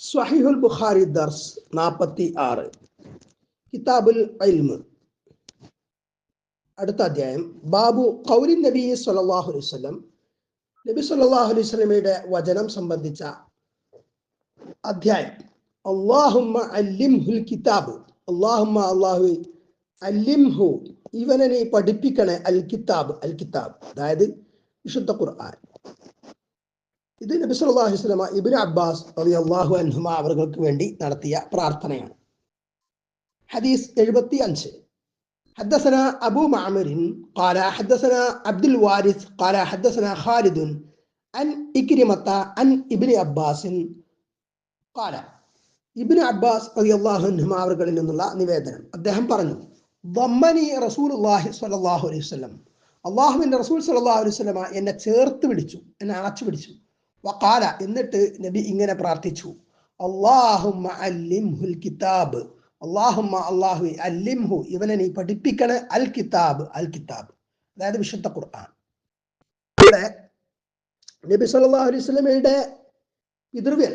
സ്വഹിഹുൽ ബുഖാരി ദർസ് നാൽപ്പത്തി ആറ് കിതാബുൽ ഇൽമ്. അടുത്ത അധ്യായം. ബാബു കൗലി നബി സല്ലല്ലാഹു അലൈഹി വസല്ലം. നബി സല്ലല്ലാഹു അലൈഹി വസല്ലമയുടെ വചനം സംബന്ധിച്ച അധ്യായം. അള്ളാഹുമ്മ അല്ലിംഹുൽ കിതാബ്. അള്ളാഹുമ്മ അള്ളാഹു അല്ലിംഹു. ഇവനെ പഠിപ്പിക്കണേ അൽ കിതാബ്. അൽ കിതാബ്. അതായത് വിശുദ്ധ ഖുർആൻ. ഇത് നബി സല്ലല്ലാഹു അലൈഹി വസല്ലമ ഇബ്നു അബ്ബാസ് റളിയല്ലാഹു അൻഹുമ അവർക്ക് വേണ്ടി നടത്തിയ പ്രാർത്ഥനയാണ്. ഹദീസ് 75 حدثنا أبو معمر قال حدثنا عبد الوارث قال حدثنا خالد عن إكرمة عن ابن عباس قال ابن عباس رضي الله عنهما അവർകളിൽ നിന്നുള്ള നിവേദനം. അദ്ദേഹം പറഞ്ഞു ضمني رسول الله صلى الله عليه وسلم അള്ളാഹുവിന്റെ റസൂൽ സല്ലാ അലൈഹി സ്വലമ എന്നെ ചേർത്ത് പിടിച്ചു എന്നെ അണച്ചു പിടിച്ചു വഖാല. എന്നിട്ട് നബി ഇങ്ങനെ പ്രാർത്ഥിച്ചു. അള്ളാഹുമ്മ അല്ലിംഹുൽ കിതാബ്. അള്ളാഹുമ്മ അള്ളാഹു അല്ലിംഹു. ഇവനെ നീ പഠിപ്പിക്കണ അൽ കിതാബ് അൽ കിതാബ് അതായത് വിശുദ്ധ ഖുർആൻ. ഇവിടെ നബി സല്ലല്ലാഹു അലൈഹി വസല്ലമയുടെ പിതൃവ്യൻ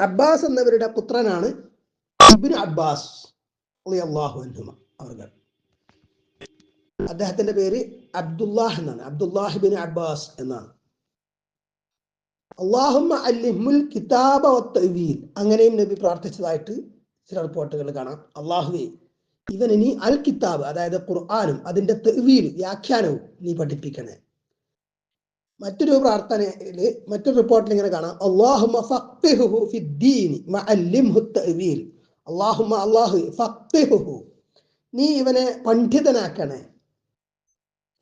അബ്ബാസ് എന്നവരുടെ പുത്രനാണ് ഇബ്നു അബ്ബാസ് അള്ളാഹു അൻഹുമ. അവർ അദ്ദേഹത്തിന്റെ പേര് അബ്ദുല്ലാഹ് എന്നാണ്. അബ്ദുല്ലാഹിബിൻ അബ്ബാസ് എന്നാണ്. അള്ളാഹുമ്മ കിതാബ അങ്ങനെയും നബി പ്രാർത്ഥിച്ചതായിട്ട് ചില റിപ്പോർട്ടുകൾ കാണാം. അള്ളാഹുവേ ഇവൻ ഇനി അൽ കിതാബ് അതായത് ഖുർആാനും അതിന്റെ തെവീൽ വ്യാഖ്യാനവും നീ പഠിപ്പിക്കണേ. മറ്റൊരു പ്രാർത്ഥനയിൽ മറ്റൊരു റിപ്പോർട്ടിൽ ഇങ്ങനെ കാണാം. അള്ളാഹു നീ ഇവനെ പണ്ഡിതനാക്കണേ.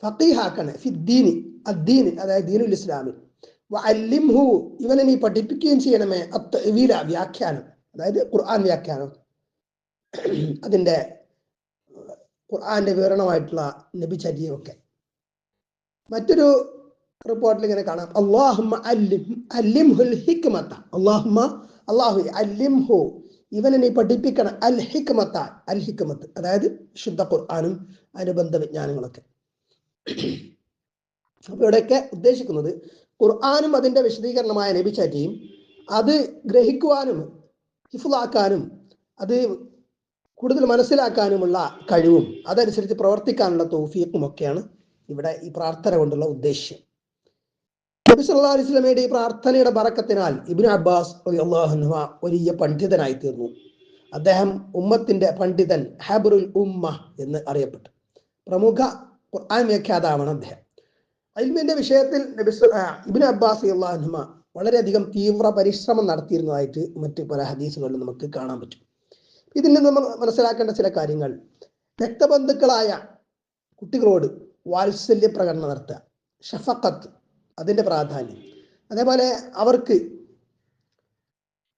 ഫക്കീഹാക്കണേ ഫിദ്ദീനി അദ്ദീനി അതായത് ദീനുൽ ഇസ്ലാമിൽ. വഅല്ലിംഹു ഇവനെ നീ പഠിപ്പിക്കുകയും ചെയ്യണമേ. അത്തവീല വ്യാഖ്യാനം. അതായത് ഖുർആൻ വ്യാഖ്യാനം. അതിന്റെ ഖുർആന്റെ വിവരണമായിട്ടുള്ള നബിചര്യയൊക്കെ. മറ്റൊരു റിപ്പോർട്ടിൽ ഇങ്ങനെ കാണാം. അള്ളാഹുമ അല്ലിം അല്ലിംഹുൽ ഹിക്മത്ത. അള്ളാഹുമ അള്ളാഹു അല്ലിംഹു. ഇവനെ നീ പഠിപ്പിക്കണം. അൽ ഹിക്മത്ത അൽ ഹിക്മത്ത്. അതായത് ശുദ്ധ ഖുർആാനും അനുബന്ധ വിജ്ഞാനങ്ങളൊക്കെ അപ്പൊ ഇവിടെയൊക്കെ ഉദ്ദേശിക്കുന്നത് ഖുർആാനും അതിന്റെ വിശദീകരണമായ നബിചാറ്റിയും അത് ഗ്രഹിക്കുവാനും ഹിഫുലാക്കാനും അത് കൂടുതൽ മനസ്സിലാക്കാനുമുള്ള കഴിവും അതനുസരിച്ച് പ്രവർത്തിക്കാനുള്ള തോഫിയക്കും ഒക്കെയാണ് ഇവിടെ ഈ പ്രാർത്ഥന കൊണ്ടുള്ള ഉദ്ദേശ്യം. നബി സല്ലാ അലൈഹി ഈ പ്രാർത്ഥനയുടെ പറക്കത്തിനാൽ ഇബിൻ അബ്ബാസ് വലിയ പണ്ഡിതനായി തീർന്നു അദ്ദേഹം ഉമ്മത്തിന്റെ പണ്ഡിതൻ ഹാബറുൽ ഉമ്മ എന്ന് അറിയപ്പെട്ടു. പ്രമുഖ ഖുർആൻ വ്യാഖ്യാതാവാണ് അദ്ദേഹം. അൽമിന്റെ വിഷയത്തിൽ ഇബ്നു അബ്ബാസ് അള്ളാഹ്മ വളരെയധികം തീവ്ര പരിശ്രമം നടത്തിയിരുന്നതായിട്ട് മറ്റ് പല ഹദീസുകളിലും നമുക്ക് കാണാൻ പറ്റും. ഇതിൽ നിന്ന് നമ്മൾ മനസ്സിലാക്കേണ്ട ചില കാര്യങ്ങൾ. രക്തബന്ധുക്കളായ കുട്ടികളോട് വാത്സല്യ പ്രകടനം നടത്തുക. ഷഫക്കത്ത് അതിന്റെ പ്രാധാന്യം. അതേപോലെ അവർക്ക്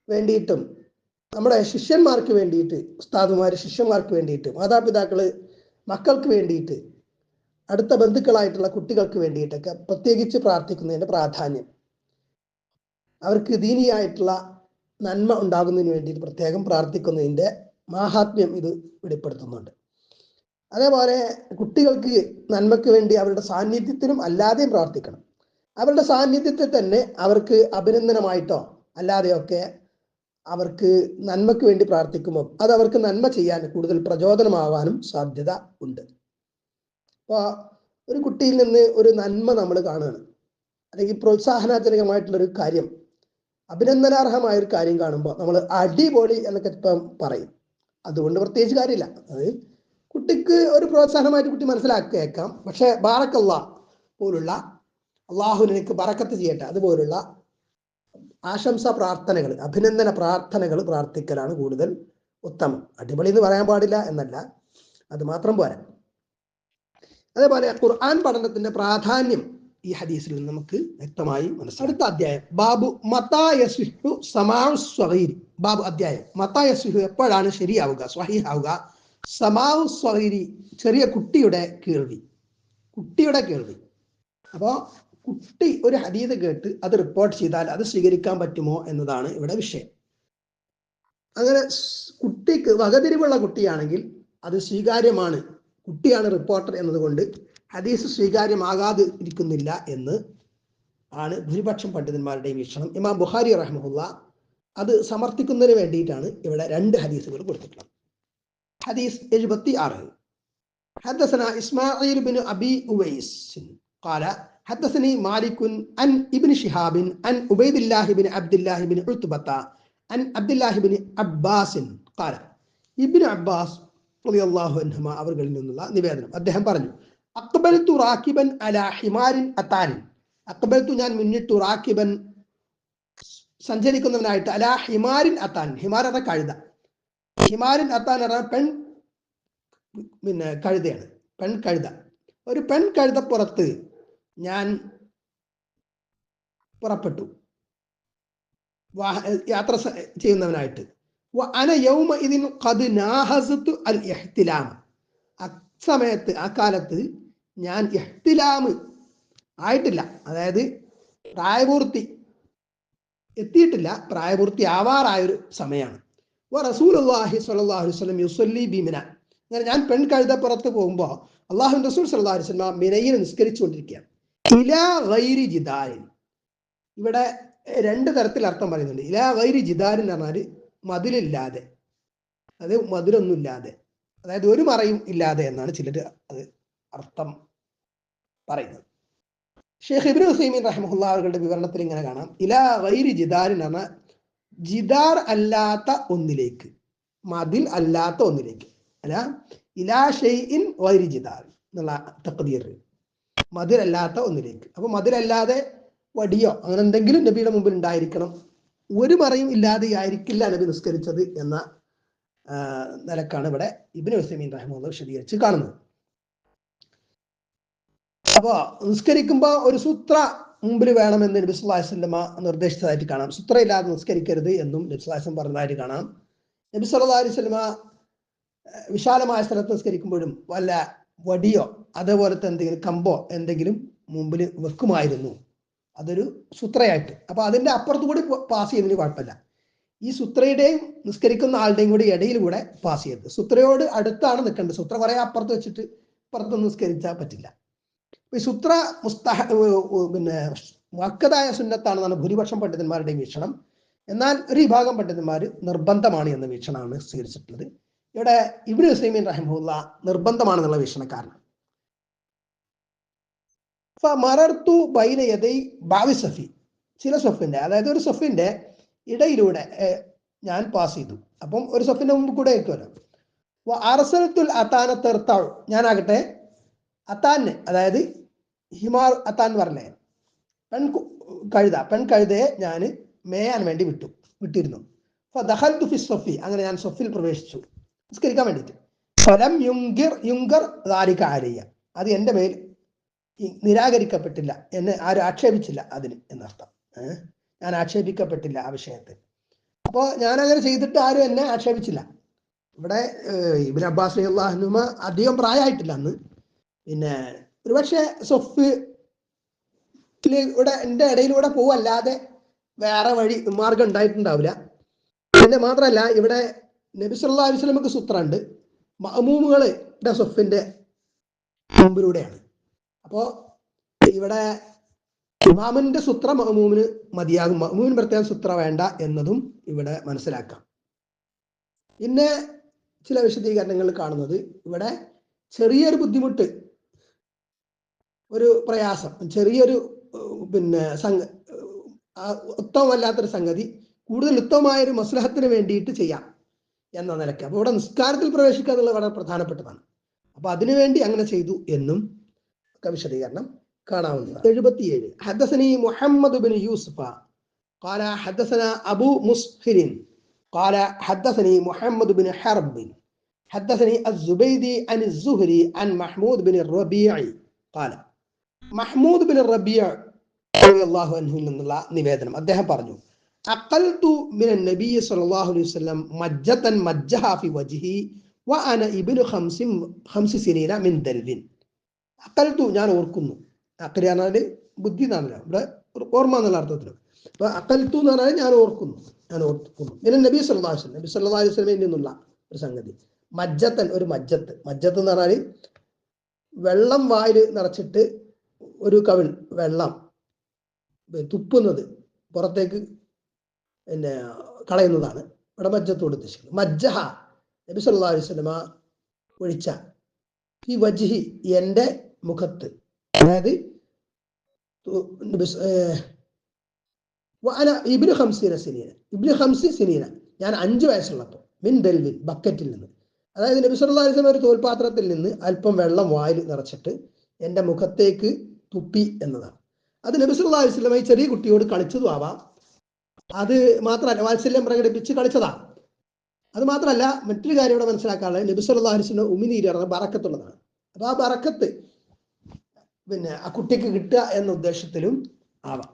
വേണ്ടിയിട്ടും നമ്മുടെ ശിഷ്യന്മാർക്ക് വേണ്ടിയിട്ട് ഉസ്താദുമാർ ശിഷ്യന്മാർക്ക് വേണ്ടിയിട്ട് മാതാപിതാക്കൾ മക്കൾക്ക് വേണ്ടിയിട്ട് അടുത്ത ബന്ധുക്കളായിട്ടുള്ള കുട്ടികൾക്ക് വേണ്ടിയിട്ടൊക്കെ പ്രത്യേകിച്ച് പ്രാർത്ഥിക്കുന്നതിന്റെ പ്രാധാന്യം. അവർക്ക് ദീനിയായിട്ടുള്ള നന്മ ഉണ്ടാകുന്നതിന് വേണ്ടിയിട്ട് പ്രത്യേകം പ്രാർത്ഥിക്കുന്നതിന്റെ മാഹാത്മ്യം ഇത് വെളിപ്പെടുത്തുന്നുണ്ട്. അതേപോലെ കുട്ടികൾക്ക് നന്മയ്ക്ക് വേണ്ടി അവരുടെ സാന്നിധ്യത്തിനും അല്ലാതെയും പ്രാർത്ഥിക്കണം. അവരുടെ സാന്നിധ്യത്തിൽ തന്നെ അവർക്ക് അഭിനന്ദനമായിട്ടോ അല്ലാതെയൊക്കെ അവർക്ക് നന്മയ്ക്ക് വേണ്ടി പ്രാർത്ഥിക്കുമ്പോൾ അത് അവർക്ക് നന്മ ചെയ്യാൻ കൂടുതൽ പ്രചോദനമാവാനും സാധ്യത ഉണ്ട്. അപ്പോൾ ഒരു കുട്ടിയിൽ നിന്ന് ഒരു നന്മ നമ്മൾ കാണുകയാണ്. അല്ലെങ്കിൽ പ്രോത്സാഹനജനകമായിട്ടുള്ള ഒരു കാര്യം അഭിനന്ദനാർഹമായ ഒരു കാര്യം കാണുമ്പോൾ നമ്മൾ അടിപൊളി എന്നൊക്കെ ഇപ്പം പറയും. അതുകൊണ്ട് പ്രത്യേകിച്ച് കാര്യമില്ല. അത് കുട്ടിക്ക് ഒരു പ്രോത്സാഹനമായിട്ട് കുട്ടി മനസ്സിലാക്കിയേക്കാം പക്ഷെ ബാറക്കല്ല പോലുള്ള അള്ളാഹു എനിക്ക് ബറക്കത്ത് ചെയ്യട്ടെ അതുപോലുള്ള ആശംസ പ്രാർത്ഥനകൾ അഭിനന്ദന പ്രാർത്ഥനകൾ പ്രാർത്ഥിക്കലാണ് കൂടുതൽ ഉത്തമം. അടിപൊളി എന്ന് പറയാൻ പാടില്ല എന്നല്ല. അത് മാത്രം പോരാ. അതേപോലെ ഖുർആൻ പഠനത്തിന്റെ പ്രാധാന്യം ഈ ഹദീസിൽ നിന്ന് നമുക്ക് വ്യക്തമായി മനസ്സിലാക്കാം. അടുത്ത അധ്യായം. ബാബു മതായസ്വിഹു സമാവ് സ്വഹീരി ബാബു അധ്യായം. മതായസ്വിഹു എപ്പോഴാണ് ശരിയാവുക സ്വഹീഹാവുക? സമാവ് സ്വഹീരി ചെറിയ കുട്ടിയുടെ കേൾവി. കുട്ടിയുടെ കേൾവി. അപ്പോൾ കുട്ടി ഒരു ഹദീത് കേട്ട് അത് റിപ്പോർട്ട് ചെയ്താൽ അത് സ്വീകരിക്കാൻ പറ്റുമോ എന്നതാണ് ഇവിടെ വിഷയം. അങ്ങനെ കുട്ടിക്ക് വകതിരിവുള്ള കുട്ടിയാണെങ്കിൽ അത് സ്വീകാര്യമാണ്. കുട്ടിയാണ് റിപ്പോർട്ടർ എന്നതുകൊണ്ട് ഹദീസ് സ്വീകാര്യമാകാതെ ഇരിക്കുന്നില്ല എന്ന് ആണ് ഭൂരിപക്ഷം പണ്ഡിതന്മാരുടെയും വീക്ഷണം ഇമാം ബുഖാരി റഹ്മുല്ല അത് സമർത്ഥിക്കുന്നതിന് വേണ്ടിയിട്ടാണ് ഇവിടെ രണ്ട് ഹദീസുകൾ കൊടുത്തിട്ടുള്ളത് ഹദീസ് എഴുപത്തി ആറ് حدثنا إسماعيل بن أبي أويس قال حدثني مالك عن ابن شهاب عن عبيد الله بن عبد الله بن عتبة عن عبد الله بن عباس قال ابن عباس അള്ളാഹു അൻഹമ നിന്നുള്ള നിവേദനം. അദ്ദേഹം പറഞ്ഞു അക്ബൽത്തു റാക്കിബൻ അല ഹിമാരിൻ അത്താരിൻ അക്ബൽത്തു ഞാൻ മുന്നിട്ടു റാക്കിബൻ സഞ്ചരിക്കുന്നവനായിട്ട് അല ഹിമാരിൻ അത്താൻ ഹിമാർ എന്ന കഴുത. ഹിമാരിൻ അത്താൻ എന്ന പെൺ പിന്നെ കഴുതയാണ്. പെൺ കഴുത. ഒരു പെൺ കഴുതപ്പുറത്ത് ഞാൻ പുറപ്പെട്ടു. യാത്ര ചെയ്യുന്നവനായിട്ട്. അന യൗമ അസമയത്ത് ആ കാലത്ത് ഞാൻ എഹ്തിലാമ് ആയിട്ടില്ല. അതായത് പ്രായപൂർത്തി എത്തിയിട്ടില്ല. പ്രായപൂർത്തി ആവാറായൊരു സമയമാണ് വ റസൂലുള്ളാഹി സ്വല്ലല്ലാഹു അലൈഹി വസല്ലം യുസല്ലി ബിമിന അങ്ങനെ ഞാൻ പെൺ കഴുതപ്പുറത്ത് പോകുമ്പോൾ അള്ളാഹു റസൂൽ സല്ലല്ലാഹു അലൈഹി വസല്ലം മിനയിൽ നിസ്കരിച്ചുകൊണ്ടിരിക്കുകയാണ്. ഇവിടെ രണ്ട് തരത്തിൽ അർത്ഥം പറയുന്നുണ്ട്. ഇലാ വൈരി ജിദാരിൻ എന്ന് പറഞ്ഞാൽ മതിലില്ലാതെ. അത് മതിലൊന്നുമില്ലാതെ. അതായത് ഒരു മറയും ഇല്ലാതെ എന്നാണ് ചിലർ അത് അർത്ഥം പറയുന്നത്. ഷെയ്ഖ് ഇബ്രു ഹുസൈമീൻ റഹ്മുല്ല അവരുടെ വിവരണത്തിൽ ഇങ്ങനെ കാണാം. ഇലാ വൈരി ജിദാരിൻ എന്ന് ജിദാർ അല്ലാത്ത ഒന്നിലേക്ക് മതിൽ അല്ലാത്ത ഒന്നിലേക്ക്. അല്ല ഇലാ ഷെയ്ഇൻ വൈരി ജിദാർ എന്നുള്ള തക്കതിയർ മതിലല്ലാത്ത ഒന്നിലേക്ക്. അപ്പൊ മതിലല്ലാതെ വടിയോ അങ്ങനെ എന്തെങ്കിലും നബിയുടെ മുമ്പിൽ ഉണ്ടായിരിക്കണം ഒരു മറയും ഇല്ലാതെ ആയിരിക്കില്ല നബി നിസ്കരിച്ചത് എന്ന നിലക്കാണ് ഇവിടെ ഇബിന് ഹുസൈമീൻ റഹ്മുള്ള വിശദീകരിച്ച് കാണുന്നത്. അപ്പോ നിസ്കരിക്കുമ്പോ ഒരു സൂത്ര മുമ്പിൽ വേണമെന്ന് നബി വസല്ലമ നിർദ്ദേശിച്ചതായിട്ട് കാണാം. സുത്ര ഇല്ലാതെ നിസ്കരിക്കരുത് എന്നും നബി പറഞ്ഞതായിട്ട് കാണാം. നബി സല്ലല്ലാഹു അലൈഹി വിശാലമായ സ്ഥലത്ത് നിസ്കരിക്കുമ്പോഴും വല്ല വടിയോ അതേപോലത്തെ എന്തെങ്കിലും കമ്പോ എന്തെങ്കിലും മുമ്പിൽ വെക്കുമായിരുന്നു. അതൊരു സുത്രയായിട്ട്. അപ്പൊ അതിന്റെ അപ്പുറത്തു കൂടി പാസ് ചെയ്യുന്നതിന് കുഴപ്പമില്ല. ഈ സുത്രയുടെയും നിസ്കരിക്കുന്ന ആളുടെയും കൂടി ഇടയിൽ കൂടെ പാസ് ചെയ്യരുത്. സുത്രയോട് അടുത്താണ് നിൽക്കേണ്ടത്. സുത്ര കുറെ അപ്പുറത്ത് വെച്ചിട്ട് പുറത്ത് നിസ്കരിച്ചാൽ പറ്റില്ല. ഈ സുത്ര മുസ്താഹ പിന്നെ വക്കതായ സുന്നത്താണെന്നാണ് ഭൂരിപക്ഷം പണ്ഡിതന്മാരുടെയും വീക്ഷണം. എന്നാൽ ഒരു വിഭാഗം പണ്ഡിതന്മാർ നിർബന്ധമാണ് എന്ന വീക്ഷണമാണ് സ്വീകരിച്ചിട്ടുള്ളത്. ഇവിടെ ഇബ്നു ഹുസൈമീൻ റഹിമുള്ള നിർബന്ധമാണെന്നുള്ള വീക്ഷണക്കാരനാണ്. മറർത്തു ബൈന ബാവി സഫി ചില സൊഫിന്റെ അതായത് ഒരു സൊഫിന്റെ ഇടയിലൂടെ ഞാൻ പാസ് ചെയ്തു. അപ്പം ഒരു സൊഫിന്റെ മുമ്പ് കൂടെ ആയിരിക്കുമല്ലോ. അറസലത്തുൽ അത്താന തെർത്താൾ ഞാനാകട്ടെ അത്താന് അതായത് ഹിമാർ അത്താൻ പറഞ്ഞേ പെൺ കഴുത പെൺ കഴുതയെ ഞാൻ മേയാൻ വേണ്ടി വിട്ടു വിട്ടിരുന്നു. അപ്പൊ ദഹൽതു ഫി സൊഫി അങ്ങനെ ഞാൻ സൊഫിൽ പ്രവേശിച്ചു. നിസ്കരിക്കാൻ വേണ്ടിയിട്ട്. ഫലം യുങ്കിർ യുങ്കർ ദാരിക ആലയ്യ അത് എന്റെ മേൽ നിരാകരിക്കപ്പെട്ടില്ല എന്നെ ആരും ആക്ഷേപിച്ചില്ല അതിന് എന്നർത്ഥം. ഞാൻ ആക്ഷേപിക്കപ്പെട്ടില്ല ആ വിഷയത്തിൽ. അപ്പോൾ ഞാൻ അങ്ങനെ ചെയ്തിട്ട് ആരും എന്നെ ആക്ഷേപിച്ചില്ല. ഇവിടെ ഇബിൻ അബ്ബാസ് അള്ളാഹ്നുമ അധികം പ്രായമായിട്ടില്ല അന്ന്. പിന്നെ ഒരുപക്ഷെ സൊഫ് ഇവിടെ എന്റെ ഇടയിലൂടെ പോവല്ലാതെ വേറെ വഴി മാർഗം ഉണ്ടായിട്ടുണ്ടാവില്ല. പിന്നെ മാത്രമല്ല ഇവിടെ നബി സല്ലല്ലാഹു അലൈഹി സൂത്രമുണ്ട് മഅമൂമുകളുടെ സൊഫിന്റെ മുമ്പിലൂടെയാണ്. അപ്പോ ഇവിടെ ഇമാമിന്റെ സുത്ര മഹമൂമിന് മതിയാകും. മഹമൂമിന് പ്രത്യേകം സുത്ര വേണ്ട എന്നതും ഇവിടെ മനസ്സിലാക്കാം. പിന്നെ ചില വിശദീകരണങ്ങൾ കാണുന്നത്. ഇവിടെ ചെറിയൊരു ബുദ്ധിമുട്ട് ഒരു പ്രയാസം ചെറിയൊരു പിന്നെ സംഗ ആ ഉത്തമമല്ലാത്തൊരു സംഗതി കൂടുതൽ ഉത്തമമായ ഒരു മസ്ലഹത്തിന് വേണ്ടിയിട്ട് ചെയ്യാം എന്ന നിലയ്ക്ക്. അപ്പൊ ഇവിടെ നിസ്കാരത്തിൽ പ്രവേശിക്കുക എന്നുള്ളത് വളരെ പ്രധാനപ്പെട്ടതാണ്. അപ്പൊ അതിനുവേണ്ടി അങ്ങനെ ചെയ്തു എന്നും വിശദീകരണം കാണാവുന്നതാണ് എഴുപത്തിയേഴ് ഹദസനി മുഹമ്മദ് ബിൻ യൂസുഫ قال حدثنا أبو مسهر قال حدثني محمد بن حرب حدثني الزبيدي عن الزهري عن محمود بن الربيع قال محمود بن الربيع رضي الله عنه നിന്നുള്ള നിവേദനം അദ്ദേഹം പറഞ്ഞു അഖൽതു മിന നബി സല്ലല്ലാഹു അലൈഹി വസല്ലം മജ്ജതൻ മജ്ജഹ ഫി വജ്ഹി വഅന ഇബ്നു ഖംസിൻ ഖംസി സിനീന മിൻ ദൽവിൻ അക്കൽത്തു ഞാൻ ഓർക്കുന്നു. അക്കൽ പറഞ്ഞാൽ ബുദ്ധി എന്നാണല്ലോ ഇവിടെ ഓർമ്മ എന്നുള്ള അർത്ഥത്തിൽ അപ്പൊ അക്കൽത്തു എന്ന് പറഞ്ഞാൽ ഞാൻ ഓർക്കുന്നു. ഞാൻ ഓർക്കുന്നു. പിന്നെ നബി വസല്ലം. നബി വസല്ലമയിൽ നിന്നുള്ള ഒരു സംഗതി. മജ്ജത്തൻ ഒരു മജ്ജത്ത്. മജ്ജത്ത് എന്ന് പറഞ്ഞാൽ വെള്ളം വായിൽ നിറച്ചിട്ട് ഒരു കവിൾ വെള്ളം തുപ്പുന്നത് പുറത്തേക്ക് പിന്നെ കളയുന്നതാണ്. ഇവിടെ മജ്ജത്തോട് ഉദ്ദേശിക്കുന്നത്. മജ്ജഹ നബി വസല്ലമ ഒഴിച്ച. ഈ വജ്ഹി എന്റെ മുഖത്ത്. അതായത് ഞാൻ അഞ്ച് വയസ്സുള്ളപ്പോൾ മിൻ ദൽവിൻ ബക്കറ്റിൽ നിന്ന്. അതായത് നബി സല്ലല്ലാഹു അലൈഹി വസല്ലം ഒരു തോൽപാത്രത്തിൽ നിന്ന് അല്പം വെള്ളം വായിൽ നിറച്ചിട്ട് എന്റെ മുഖത്തേക്ക് തുപ്പി എന്നതാണ്. അത് നബി സല്ലല്ലാഹു അലൈഹി വസല്ലം ഈ ചെറിയ കുട്ടിയോട് കളിച്ചതും ആവാം. അത് മാത്രമല്ല വാത്സല്യം പ്രകടിപ്പിച്ച് കളിച്ചതാ അത് മാത്രമല്ല മറ്റൊരു കാര്യം ഇവിടെ മനസ്സിലാക്കാനുള്ളത് നബി സല്ലല്ലാഹു അലൈഹി വസല്ലം ഉമിനീര് പറഞ്ഞ ബറക്കത്തുള്ളതാണ്. അപ്പൊ ആ ബറക്കത്ത് പിന്നെ ആ കുട്ടിക്ക് കിട്ടുക എന്ന ഉദ്ദേശത്തിലും ആവാം.